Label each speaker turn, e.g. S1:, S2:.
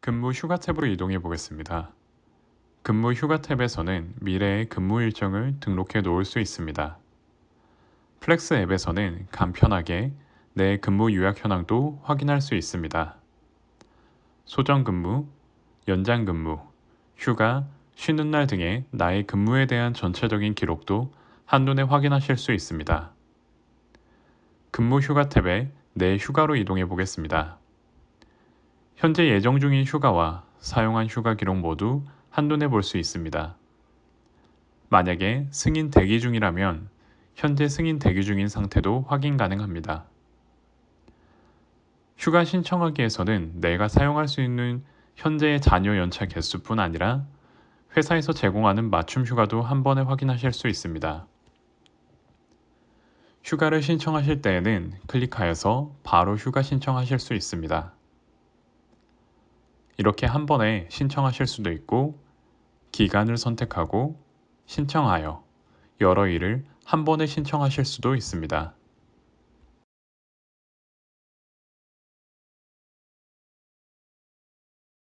S1: 근무 휴가 탭으로 이동해 보겠습니다. 근무 휴가 탭에서는 미래의 근무 일정을 등록해 놓을 수 있습니다. 플렉스 앱에서는 간편하게 내 근무 요약 현황도 확인할 수 있습니다. 소정 근무, 연장 근무, 휴가, 쉬는 날 등의 나의 근무에 대한 전체적인 기록도 한눈에 확인하실 수 있습니다. 근무 휴가 탭에 내 휴가로 이동해 보겠습니다. 현재 예정 중인 휴가와 사용한 휴가 기록 모두 한눈에 볼 수 있습니다. 만약에 승인 대기 중이라면 현재 승인 대기 중인 상태도 확인 가능합니다. 휴가 신청하기에서는 내가 사용할 수 있는 현재의 잔여 연차 개수뿐 아니라 회사에서 제공하는 맞춤 휴가도 한 번에 확인하실 수 있습니다. 휴가를 신청하실 때에는 클릭하여서 바로 휴가 신청하실 수 있습니다. 이렇게 한 번에 신청하실 수도 있고 기간을 선택하고 신청하여 여러 일을 한 번에 신청하실 수도 있습니다.